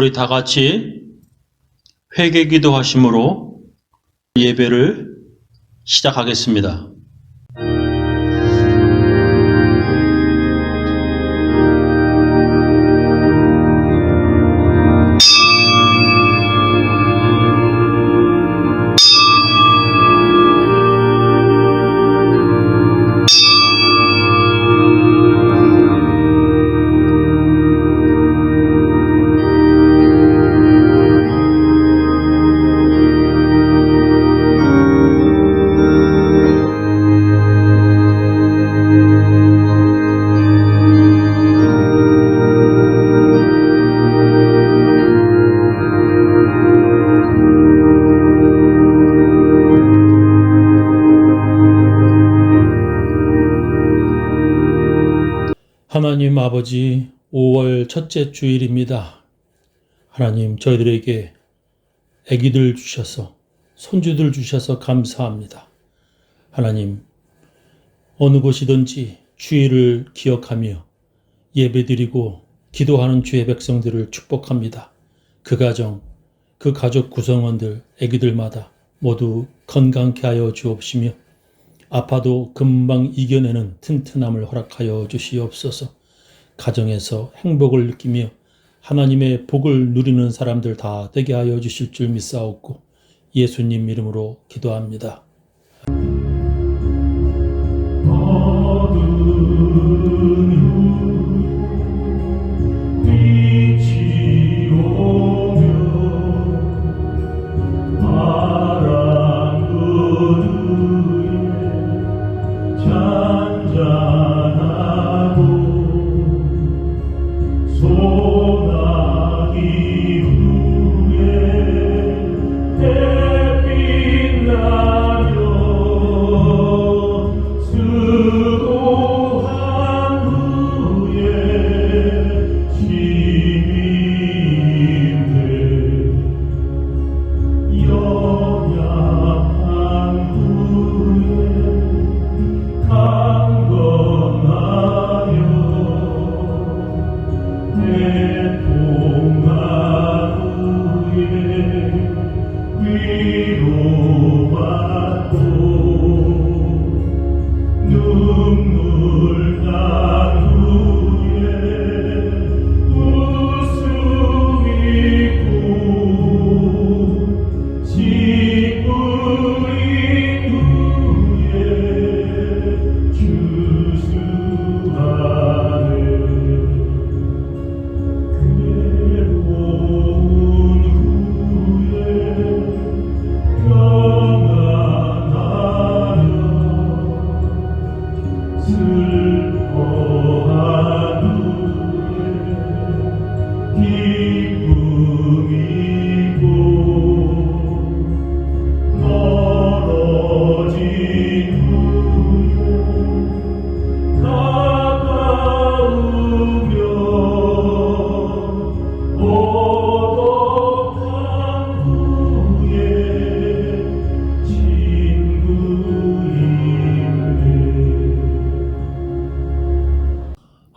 우리 다 같이 회개 기도하심으로 예배를 시작하겠습니다. 하나님 아버지 5월 첫째 주일입니다. 하나님 저희들에게 아기들 주셔서 손주들 주셔서 감사합니다. 하나님 어느 곳이든지 주일을 기억하며 예배드리고 기도하는 주의 백성들을 축복합니다. 그 가정, 그 가족 구성원들, 아기들마다 모두 건강케 하여 주옵시며 아파도 금방 이겨내는 튼튼함을 허락하여 주시옵소서. 가정에서 행복을 느끼며 하나님의 복을 누리는 사람들 다 되게 하여 주실 줄 믿사옵고 예수님 이름으로 기도합니다.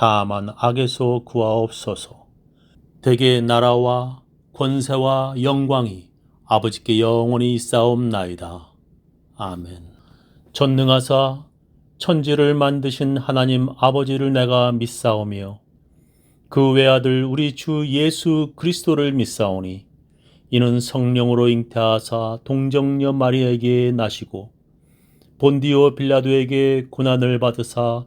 다만 악에서 구하옵소서. 대개 나라와 권세와 영광이 아버지께 영원히 싸움나이다. 아멘. 전능하사 천지를 만드신 하나님 아버지를 내가 믿사오며 그 외아들 우리 주 예수 그리스도를 믿사오니 이는 성령으로 잉태하사 동정녀 마리아에게 나시고 본디오 빌라도에게 고난을 받으사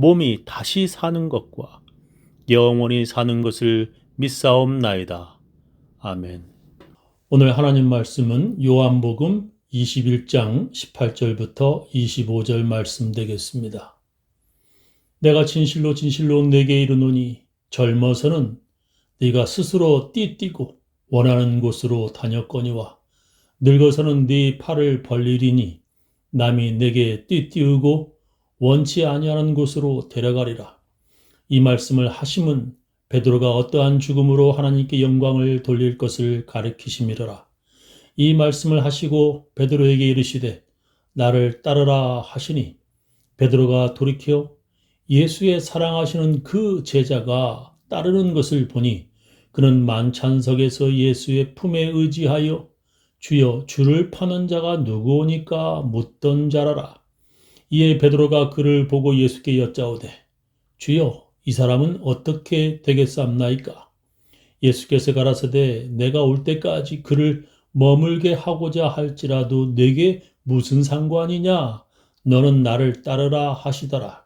몸이 다시 사는 것과 영원히 사는 것을 믿사옵나이다. 아멘. 오늘 하나님 말씀은 요한복음 21장 18절부터 25절 말씀 되겠습니다. 내가 진실로 진실로 내게 이르노니 젊어서는 네가 스스로 띠뛰고 원하는 곳으로 다녔거니와 늙어서는 네 팔을 벌리리니 남이 내게 띠띠우고 원치 아니하는 곳으로 데려가리라. 이 말씀을 하심은 베드로가 어떠한 죽음으로 하나님께 영광을 돌릴 것을 가르치심이라. 이 말씀을 하시고 베드로에게 이르시되 나를 따르라 하시니 베드로가 돌이켜 예수의 사랑하시는 그 제자가 따르는 것을 보니 그는 만찬석에서 예수의 품에 의지하여 주여 주를 파는 자가 누구오니까 묻던 자라라. 이에 베드로가 그를 보고 예수께 여짜오되 주여 이 사람은 어떻게 되겠사옵나이까? 예수께서 가라사대 내가 올 때까지 그를 머물게 하고자 할지라도 내게 무슨 상관이냐? 너는 나를 따르라 하시더라.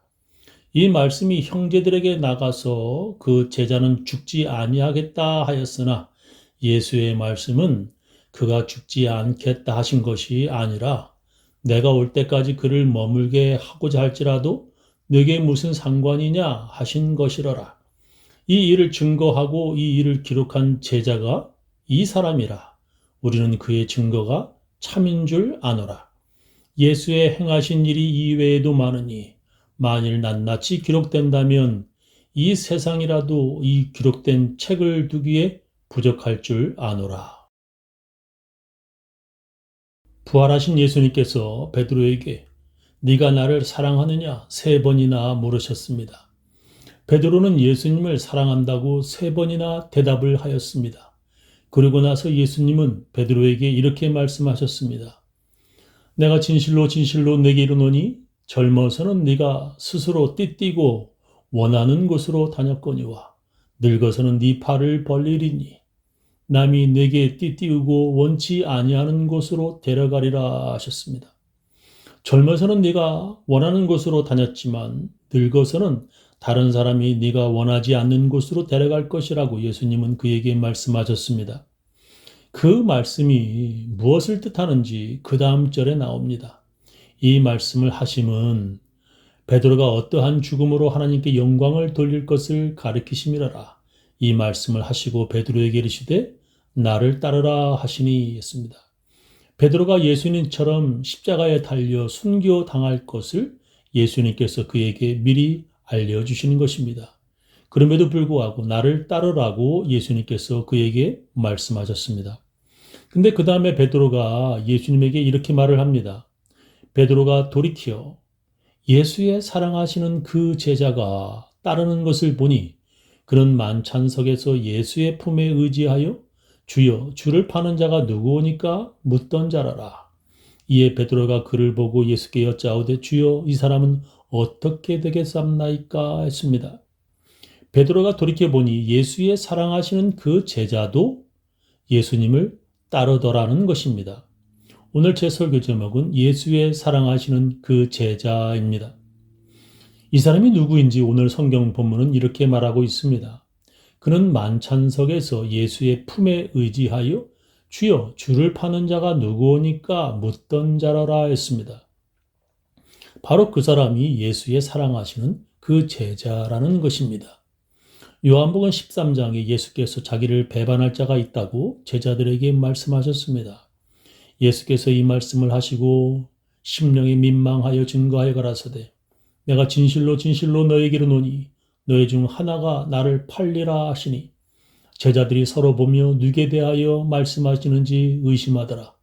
이 말씀이 형제들에게 나가서 그 제자는 죽지 아니하겠다 하였으나 예수의 말씀은 그가 죽지 않겠다 하신 것이 아니라 내가 올 때까지 그를 머물게 하고자 할지라도 내게 무슨 상관이냐 하신 것이러라. 이 일을 증거하고 이 일을 기록한 제자가 이 사람이라. 우리는 그의 증거가 참인 줄 아노라. 예수의 행하신 일이 이외에도 많으니 만일 낱낱이 기록된다면 이 세상이라도 이 기록된 책을 두기에 부족할 줄 아노라. 부활하신 예수님께서 베드로에게 네가 나를 사랑하느냐 세 번이나 물으셨습니다. 베드로는 예수님을 사랑한다고 세 번이나 대답을 하였습니다. 그리고 나서 예수님은 베드로에게 이렇게 말씀하셨습니다. 내가 진실로 진실로 내게 이르노니 젊어서는 네가 스스로 띠뛰고 원하는 곳으로 다녔거니와 늙어서는 네 팔을 벌리리니 남이 내게 띠띠우고 원치 아니하는 곳으로 데려가리라 하셨습니다. 젊어서는 네가 원하는 곳으로 다녔지만 늙어서는 다른 사람이 네가 원하지 않는 곳으로 데려갈 것이라고 예수님은 그에게 말씀하셨습니다. 그 말씀이 무엇을 뜻하는지 그 다음 절에 나옵니다. 이 말씀을 하심은 베드로가 어떠한 죽음으로 하나님께 영광을 돌릴 것을 가르치심이라라. 이 말씀을 하시고 베드로에게 이르시되 나를 따르라 하시니 했습니다. 베드로가 예수님처럼 십자가에 달려 순교 당할 것을 예수님께서 그에게 미리 알려주시는 것입니다. 그럼에도 불구하고 나를 따르라고 예수님께서 그에게 말씀하셨습니다. 근데 그 다음에 베드로가 예수님에게 이렇게 말을 합니다. 베드로가 돌이켜 예수의 사랑하시는 그 제자가 따르는 것을 보니 그런 만찬석에서 예수의 품에 의지하여 주여 주를 파는 자가 누구오니까 묻던 자라라. 이에 베드로가 그를 보고 예수께 여짜오되 주여 이 사람은 어떻게 되겠삼나이까 했습니다. 베드로가 돌이켜 보니 예수의 사랑하시는 그 제자도 예수님을 따르더라는 것입니다. 오늘 제 설교 제목은 예수의 사랑하시는 그 제자입니다. 이 사람이 누구인지 오늘 성경 본문은 이렇게 말하고 있습니다. 그는 만찬석에서 예수의 품에 의지하여 주여 주를 파는 자가 누구오니까 묻던 자라라 했습니다. 바로 그 사람이 예수의 사랑하시는 그 제자라는 것입니다. 요한복음 13장에 예수께서 자기를 배반할 자가 있다고 제자들에게 말씀하셨습니다. 예수께서 이 말씀을 하시고 심령이 민망하여 증거하여 가라사대 내가 진실로 진실로 너에게 이르노니 너희 중 하나가 나를 팔리라 하시니 제자들이 서로 보며 누게 대하여 말씀하시는지 의심하더라.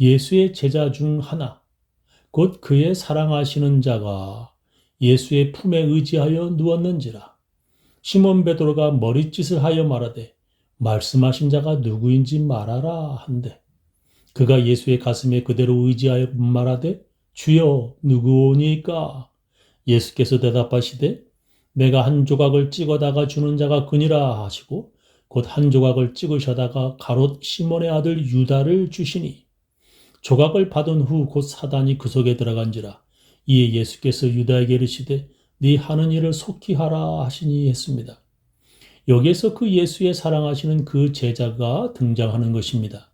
예수의 제자 중 하나, 곧 그의 사랑하시는 자가 예수의 품에 의지하여 누웠는지라. 시몬 베드로가 머릿짓을 하여 말하되 말씀하신 자가 누구인지 말하라 한대. 그가 예수의 가슴에 그대로 의지하여 말하되 주여 누구오니까 예수께서 대답하시되 내가 한 조각을 찍어다가 주는 자가 그니라 하시고 곧 한 조각을 찍으셔다가 가롯 시몬의 아들 유다를 주시니 조각을 받은 후 곧 사단이 그 속에 들어간지라 이에 예수께서 유다에게 이르시되 네 하는 일을 속히 하라 하시니 했습니다. 여기에서 그 예수의 사랑하시는 그 제자가 등장하는 것입니다.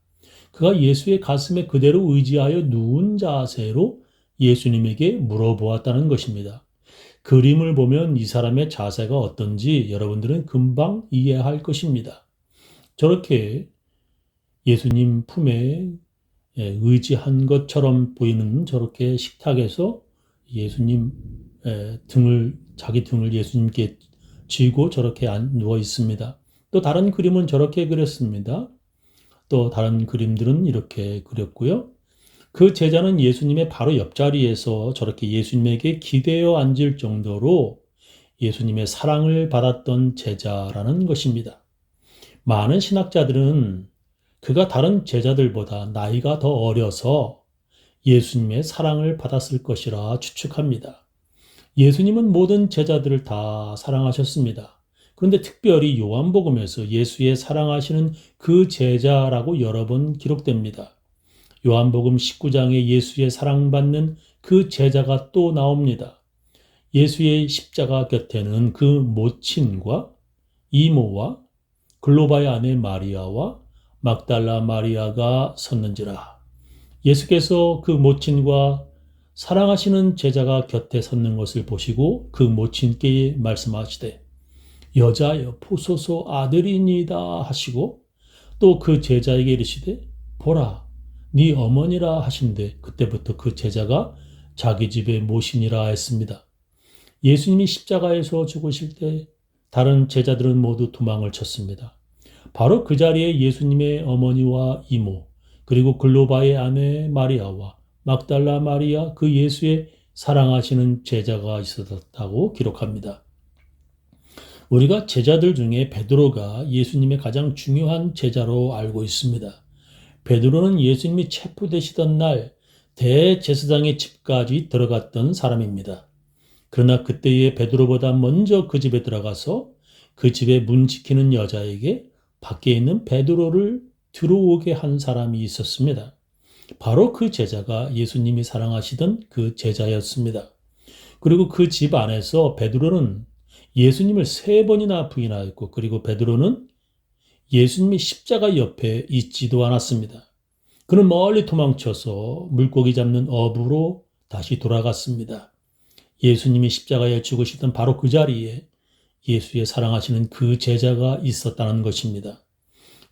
그가 예수의 가슴에 그대로 의지하여 누운 자세로 예수님에게 물어보았다는 것입니다. 그림을 보면 이 사람의 자세가 어떤지 여러분들은 금방 이해할 것입니다. 저렇게 예수님 품에 예, 의지한 것처럼 보이는 저렇게 식탁에서 예수님 예, 등을 자기 등을 예수님께 쥐고 저렇게 안- 누워 있습니다. 또 다른 그림은 저렇게 그렸습니다. 또 다른 그림들은 이렇게 그렸고요. 그 제자는 예수님의 바로 옆자리에서 저렇게 예수님에게 기대어 앉을 정도로 예수님의 사랑을 받았던 제자라는 것입니다. 많은 신학자들은 그가 다른 제자들보다 나이가 더 어려서 예수님의 사랑을 받았을 것이라 추측합니다. 예수님은 모든 제자들을 다 사랑하셨습니다. 그런데 특별히 요한복음에서 예수의 사랑하시는 그 제자라고 여러 번 기록됩니다. 요한복음 19장에 예수의 사랑받는 그 제자가 또 나옵니다. 예수의 십자가 곁에는 그 모친과 이모와 글로바의 아내 마리아와 막달라 마리아가 섰는지라. 예수께서 그 모친과 사랑하시는 제자가 곁에 섰는 것을 보시고 그 모친께 말씀하시되 여자여 보소서 아들이니다 하시고 또 그 제자에게 이르시되 보라 네 어머니라 하신데 그때부터 그 제자가 자기 집에 모시니라 했습니다. 예수님이 십자가에서 죽으실 때 다른 제자들은 모두 도망을 쳤습니다. 바로 그 자리에 예수님의 어머니와 이모 그리고 글로바의 아내 마리아와 막달라 마리아 그 예수의 사랑하시는 제자가 있었다고 기록합니다. 우리가 제자들 중에 베드로가 예수님의 가장 중요한 제자로 알고 있습니다. 베드로는 예수님이 체포되시던 날 대제사장의 집까지 들어갔던 사람입니다. 그러나 그때의 베드로보다 먼저 그 집에 들어가서 그 집에 문 지키는 여자에게 밖에 있는 베드로를 들어오게 한 사람이 있었습니다. 바로 그 제자가 예수님이 사랑하시던 그 제자였습니다. 그리고 그 집 안에서 베드로는 예수님을 세 번이나 부인하였고 그리고 베드로는 예수님이 십자가 옆에 있지도 않았습니다. 그는 멀리 도망쳐서 물고기 잡는 어부로 다시 돌아갔습니다. 예수님이 십자가에 죽으시던 바로 그 자리에 예수의 사랑하시는 그 제자가 있었다는 것입니다.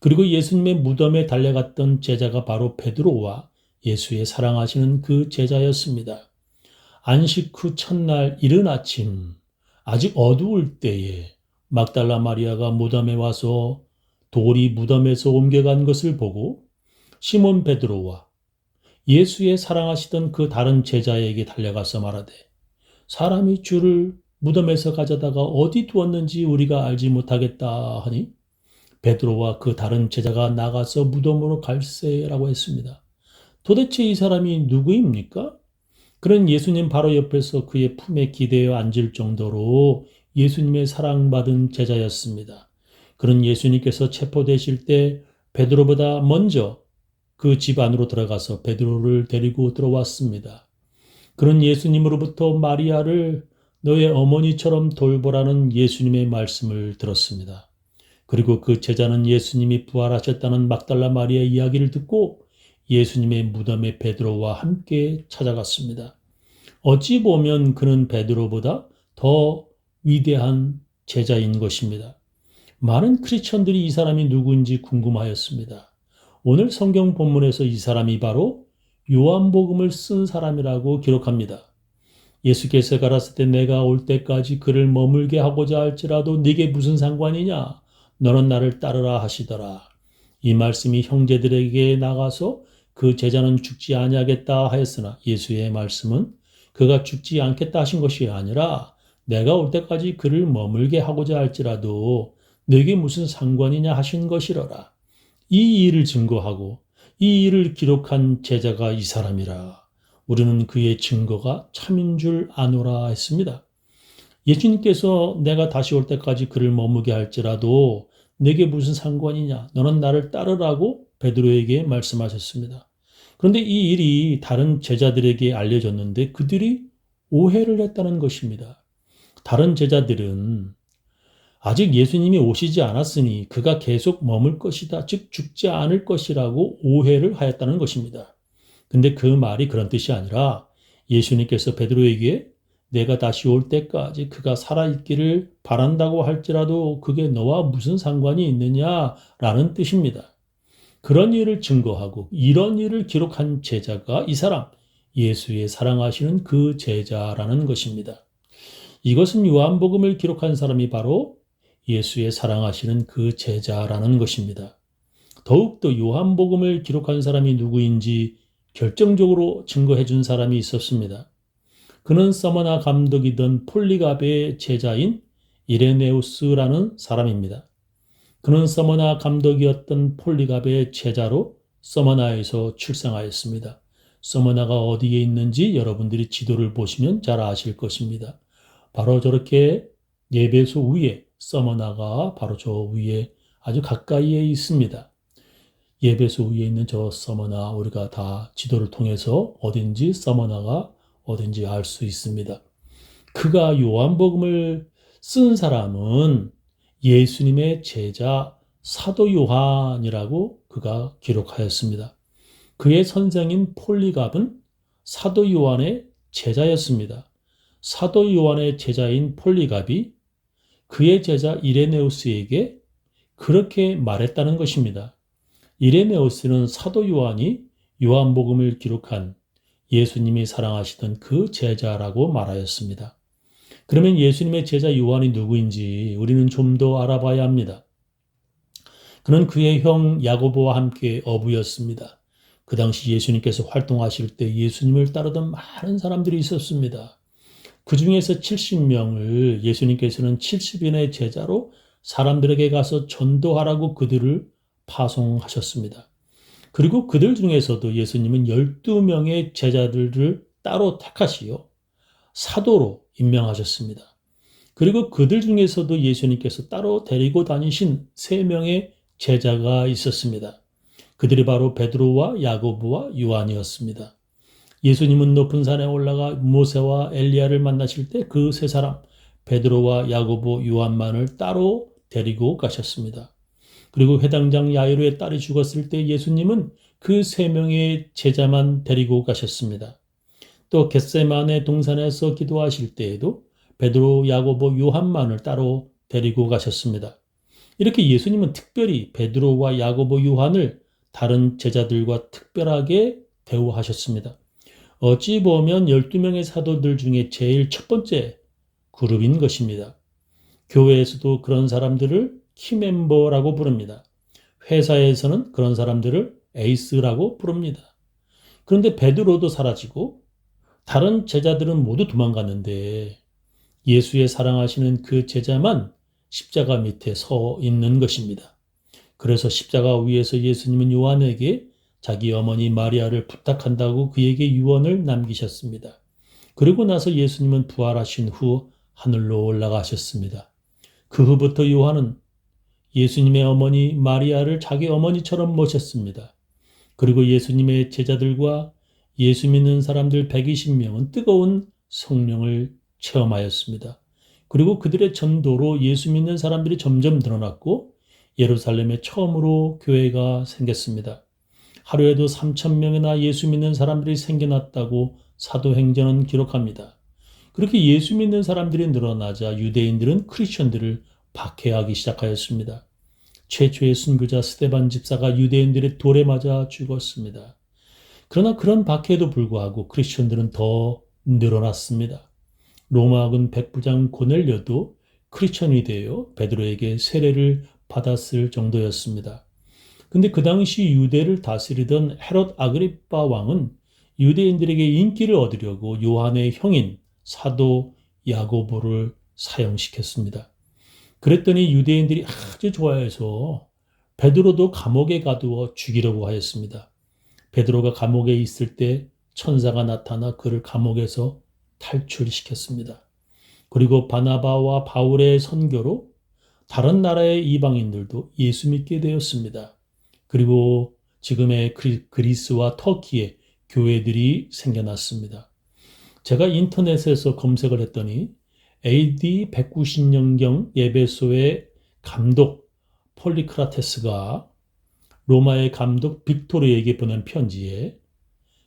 그리고 예수님의 무덤에 달려갔던 제자가 바로 베드로와 예수의 사랑하시는 그 제자였습니다. 안식 후 첫날 이른 아침 아직 어두울 때에 막달라 마리아가 무덤에 와서 돌이 무덤에서 옮겨간 것을 보고 시몬 베드로와 예수의 사랑하시던 그 다른 제자에게 달려가서 말하되 사람이 주를 무덤에서 가져다가 어디 두었는지 우리가 알지 못하겠다 하니 베드로와 그 다른 제자가 나가서 무덤으로 갈세라고 했습니다. 도대체 이 사람이 누구입니까? 그런 예수님 바로 옆에서 그의 품에 기대어 앉을 정도로 예수님의 사랑받은 제자였습니다. 그런 예수님께서 체포되실 때 베드로보다 먼저 그 집 안으로 들어가서 베드로를 데리고 들어왔습니다. 그런 예수님으로부터 마리아를 너의 어머니처럼 돌보라는 예수님의 말씀을 들었습니다. 그리고 그 제자는 예수님이 부활하셨다는 막달라 마리아 이야기를 듣고 예수님의 무덤에 베드로와 함께 찾아갔습니다. 어찌 보면 그는 베드로보다 더 위대한 제자인 것입니다. 많은 크리스천들이 이 사람이 누구인지 궁금하였습니다. 오늘 성경 본문에서 이 사람이 바로 요한복음을 쓴 사람이라고 기록합니다. 예수께서 가라사 때 내가 올 때까지 그를 머물게 하고자 할지라도 네게 무슨 상관이냐? 너는 나를 따르라 하시더라. 이 말씀이 형제들에게 나가서 그 제자는 죽지 아니하겠다 하였으나 예수의 말씀은 그가 죽지 않겠다 하신 것이 아니라 내가 올 때까지 그를 머물게 하고자 할지라도 네게 무슨 상관이냐 하신 것이로라. 이 일을 증거하고 이 일을 기록한 제자가 이 사람이라. 우리는 그의 증거가 참인 줄 아노라 했습니다. 예수님께서 내가 다시 올 때까지 그를 머무게 할지라도 내게 무슨 상관이냐? 너는 나를 따르라고 베드로에게 말씀하셨습니다. 그런데 이 일이 다른 제자들에게 알려졌는데 그들이 오해를 했다는 것입니다. 다른 제자들은 아직 예수님이 오시지 않았으니 그가 계속 머물 것이다. 즉, 죽지 않을 것이라고 오해를 하였다는 것입니다. 근데 그 말이 그런 뜻이 아니라 예수님께서 베드로에게 내가 다시 올 때까지 그가 살아있기를 바란다고 할지라도 그게 너와 무슨 상관이 있느냐라는 뜻입니다. 그런 일을 증거하고 이런 일을 기록한 제자가 이 사람, 예수의 사랑하시는 그 제자라는 것입니다. 이것은 요한복음을 기록한 사람이 바로 예수의 사랑하시는 그 제자라는 것입니다. 더욱더 요한복음을 기록한 사람이 누구인지 결정적으로 증거해 준 사람이 있었습니다. 그는 서머나 감독이던 폴리갑의 제자인 이레네우스라는 사람입니다. 그는 서머나 감독이었던 폴리갑의 제자로 서머나에서 출생하였습니다. 서머나가 어디에 있는지 여러분들이 지도를 보시면 잘 아실 것입니다. 바로 저렇게 예배소 위에 서머나가 바로 저 위에 아주 가까이에 있습니다. 예배소 위에 있는 저 서머나 우리가 다 지도를 통해서 어딘지 서머나가 어딘지 알 수 있습니다. 그가 요한복음을 쓴 사람은 예수님의 제자 사도 요한이라고 그가 기록하였습니다. 그의 선생인 폴리갑은 사도 요한의 제자였습니다. 사도 요한의 제자인 폴리갑이 그의 제자 이레네우스에게 그렇게 말했다는 것입니다. 이레네우스는 사도 요한이 요한복음을 기록한 예수님이 사랑하시던 그 제자라고 말하였습니다. 그러면 예수님의 제자 요한이 누구인지 우리는 좀 더 알아봐야 합니다. 그는 그의 형 야고보와 함께 어부였습니다. 그 당시 예수님께서 활동하실 때 예수님을 따르던 많은 사람들이 있었습니다. 그 중에서 70명을 예수님께서는 70인의 제자로 사람들에게 가서 전도하라고 그들을 파송하셨습니다. 그리고 그들 중에서도 예수님은 12명의 제자들을 따로 택하시어 사도로 임명하셨습니다. 그리고 그들 중에서도 예수님께서 따로 데리고 다니신 세 명의 제자가 있었습니다. 그들이 바로 베드로와 야고보와 요한이었습니다. 예수님은 높은 산에 올라가 모세와 엘리야를 만나실 때 그 세 사람 베드로와 야고보 요한만을 따로 데리고 가셨습니다. 그리고 회당장 야이로의 딸이 죽었을 때 예수님은 그 세 명의 제자만 데리고 가셨습니다. 또 겟세만의 동산에서 기도하실 때에도 베드로, 야고보, 요한만을 따로 데리고 가셨습니다. 이렇게 예수님은 특별히 베드로와 야고보, 요한을 다른 제자들과 특별하게 대우하셨습니다. 어찌 보면 12명의 사도들 중에 제일 첫 번째 그룹인 것입니다. 교회에서도 그런 사람들을 키멤버라고 부릅니다. 회사에서는 그런 사람들을 에이스라고 부릅니다. 그런데 베드로도 사라지고 다른 제자들은 모두 도망갔는데 예수의 사랑하시는 그 제자만 십자가 밑에 서 있는 것입니다. 그래서 십자가 위에서 예수님은 요한에게 자기 어머니 마리아를 부탁한다고 그에게 유언을 남기셨습니다. 그리고 나서 예수님은 부활하신 후 하늘로 올라가셨습니다. 그 후부터 요한은 예수님의 어머니 마리아를 자기 어머니처럼 모셨습니다. 그리고 예수님의 제자들과 예수 믿는 사람들 120명은 뜨거운 성령을 체험하였습니다. 그리고 그들의 전도로 예수 믿는 사람들이 점점 늘어났고 예루살렘에 처음으로 교회가 생겼습니다. 하루에도 3천 명이나 예수 믿는 사람들이 생겨났다고 사도행전은 기록합니다. 그렇게 예수 믿는 사람들이 늘어나자 유대인들은 크리스천들을 박해하기 시작하였습니다. 최초의 순교자 스테반 집사가 유대인들의 돌에 맞아 죽었습니다. 그러나 그런 박해에도 불구하고 크리스천들은 더 늘어났습니다. 로마군 백부장 고넬료도 크리스천이 되어 베드로에게 세례를 받았을 정도였습니다. 근데 그 당시 유대를 다스리던 헤롯 아그리파 왕은 유대인들에게 인기를 얻으려고 요한의 형인 사도 야고보를 사형시켰습니다. 그랬더니 유대인들이 아주 좋아해서 베드로도 감옥에 가두어 죽이려고 하였습니다. 베드로가 감옥에 있을 때 천사가 나타나 그를 감옥에서 탈출시켰습니다. 그리고 바나바와 바울의 선교로 다른 나라의 이방인들도 예수 믿게 되었습니다. 그리고 지금의 그리- 그리스와 터키에 교회들이 생겨났습니다. 제가 인터넷에서 검색을 했더니 AD 190년경 예배소의 감독 폴리크라테스가 로마의 감독 빅토르에게 보낸 편지에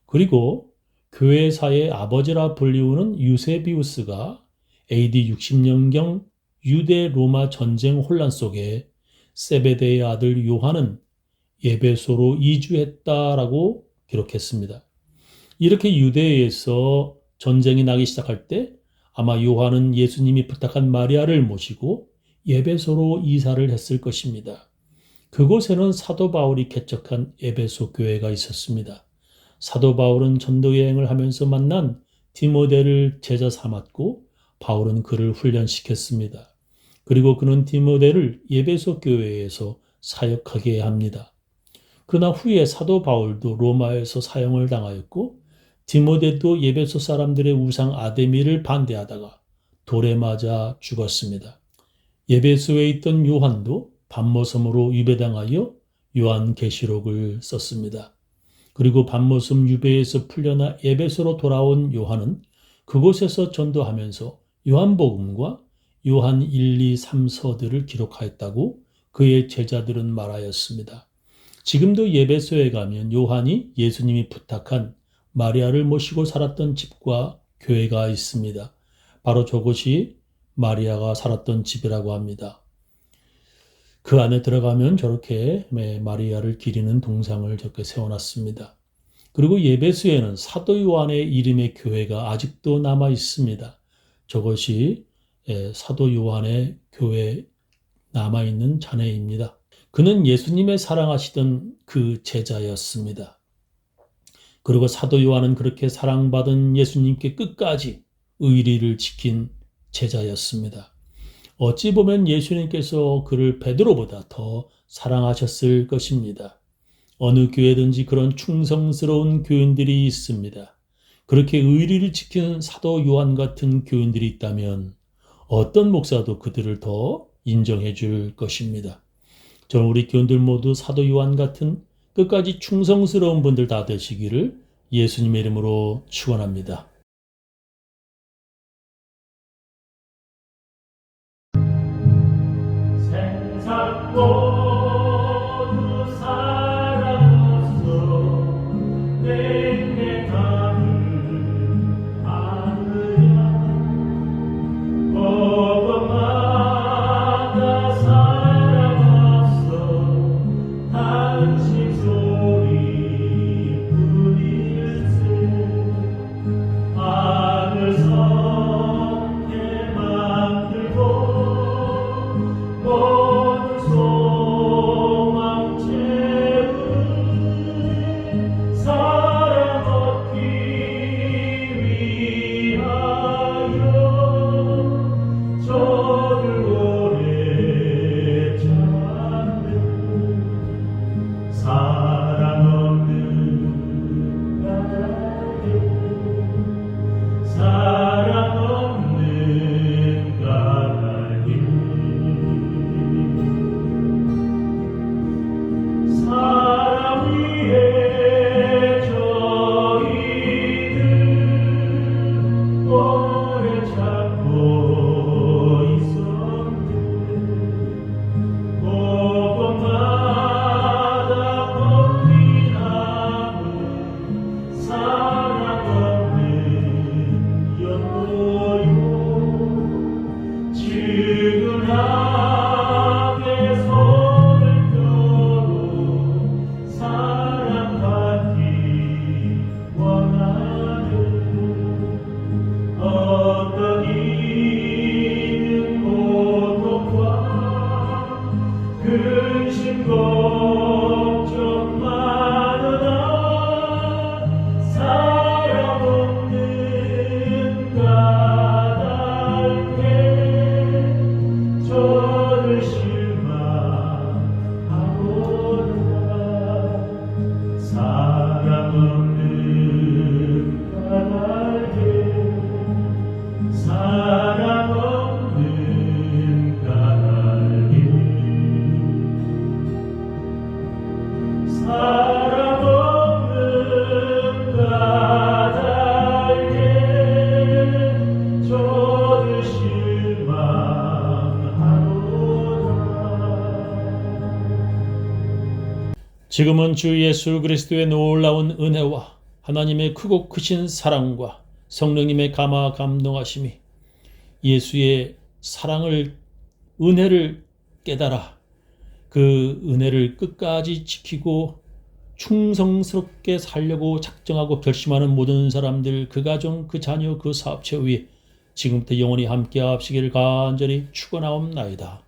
그리고 교회사의 아버지라 불리우는 유세비우스가 AD 60년경 유대 로마 전쟁 혼란 속에 세베데의 아들 요한은 예배소로 이주했다라고 기록했습니다. 이렇게 유대에서 전쟁이 나기 시작할 때 아마 요한은 예수님이 부탁한 마리아를 모시고 예배소로 이사를 했을 것입니다. 그곳에는 사도 바울이 개척한 에베소 교회가 있었습니다. 사도 바울은 전도 여행을 하면서 만난 디모데를 제자 삼았고 바울은 그를 훈련시켰습니다. 그리고 그는 디모데를 예배소 교회에서 사역하게 합니다. 그러나 후에 사도 바울도 로마에서 사형을 당하였고 디모데도 예배소 사람들의 우상 아데미를 반대하다가 돌에 맞아 죽었습니다. 예배소에 있던 요한도 반모섬으로 유배당하여 요한계시록을 썼습니다. 그리고 반모섬 유배에서 풀려나 에베소로 돌아온 요한은 그곳에서 전도하면서 요한복음과 요한 1, 2, 3서들을 기록하였다고 그의 제자들은 말하였습니다. 지금도 예배소에 가면 요한이 예수님이 부탁한 마리아를 모시고 살았던 집과 교회가 있습니다. 바로 저곳이 마리아가 살았던 집이라고 합니다. 그 안에 들어가면 저렇게 마리아를 기리는 동상을 저렇게 세워놨습니다. 그리고 예배소에는 사도 요한의 이름의 교회가 아직도 남아 있습니다. 저것이 예, 사도 요한의 교회 남아 있는 자네입니다. 그는 예수님의 사랑하시던 그 제자였습니다. 그리고 사도 요한은 그렇게 사랑받은 예수님께 끝까지 의리를 지킨 제자였습니다. 어찌 보면 예수님께서 그를 베드로보다 더 사랑하셨을 것입니다. 어느 교회든지 그런 충성스러운 교인들이 있습니다. 그렇게 의리를 지키는 사도 요한 같은 교인들이 있다면 어떤 목사도 그들을 더 인정해 줄 것입니다. 저는 우리 교인들 모두 사도 요한 같은 끝까지 충성스러운 분들 다 되시기를 예수님의 이름으로 축원합니다. 세상 지금은 주 예수 그리스도의 놀라운 은혜와 하나님의 크고 크신 사랑과 성령님의 감화 감동하심이 예수의 사랑을 은혜를 깨달아 그 은혜를 끝까지 지키고 충성스럽게 살려고 작정하고 결심하는 모든 사람들 그 가정 그 자녀 그 사업체 위에 지금부터 영원히 함께 합시기를 간절히 축원하옵나이다.